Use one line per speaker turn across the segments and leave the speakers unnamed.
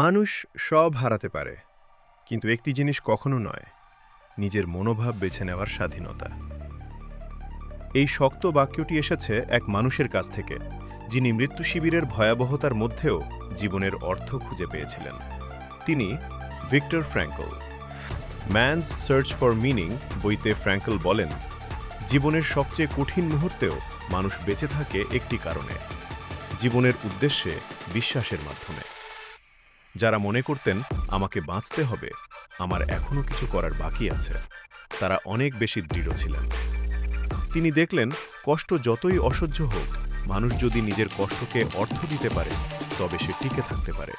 মানুষ সব হারাতে পারে, কিন্তু একটি জিনিস কখনো নয়, নিজের মনোভাব বেছে নেওয়ার স্বাধীনতা। এই শক্ত বাক্যটি এসেছে এক মানুষের কাছ থেকে, যিনি মৃত্যু শিবিরের ভয়াবহতার মধ্যেও জীবনের অর্থ খুঁজে পেয়েছিলেন। তিনি Victor Frankl. Man's search for meaning বইতে ফ্র্যাঙ্কল বলেন, জীবনের সবচেয়ে কঠিন মুহূর্তেও মানুষ বেঁচে থাকে একটি কারণে, জীবনের উদ্দেশ্যে বিশ্বাসের মাধ্যমে। যারা মনে করতেন আমাকে বাঁচতে হবে, আমার এখনও কিছু করার বাকি আছে, তারা অনেক বেশি দৃঢ় ছিলেন। তিনি দেখলেন, কষ্ট যতই অসহ্য হোক, মানুষ যদি নিজের কষ্টকে অর্থ দিতে পারে, তবে সে টিকে থাকতে পারে।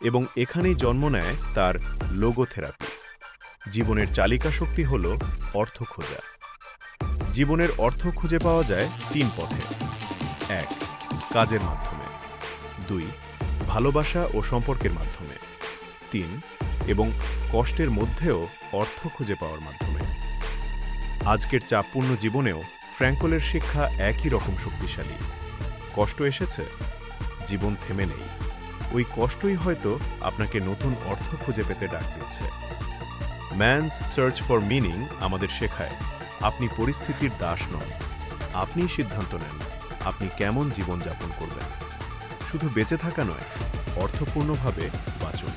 এবং এখানেই জন্ম নেয় তার লোগোথেরাপি। জীবনের চালিকা শক্তি হল অর্থ খোঁজা। জীবনের অর্থ খুঁজে পাওয়া যায় তিন পথে। এক, কাজের মাধ্যমে। দুই ভালোবাসা ও সম্পর্কের মাধ্যমে। তিন, এবং কষ্টের মধ্যেও অর্থ খুঁজে পাওয়ার মাধ্যমে। আজকের চাপপূর্ণ জীবনেও ফ্র্যাঙ্কলের শিক্ষা একই রকম শক্তিশালী। কষ্ট এসেছে, জীবন থেমে নেই। ওই কষ্টই হয়তো আপনাকে নতুন অর্থ খুঁজে পেতে ডাক দিচ্ছে। ম্যানস সার্চ ফর মিনিং আমাদের শেখায়, আপনি পরিস্থিতির দাস নন। আপনিই সিদ্ধান্ত নেন, আপনি কেমন জীবন জীবনযাপন করবেন। শুধু বেঁচে থাকা নয় অর্থপূর্ণভাবে বাঁচুন।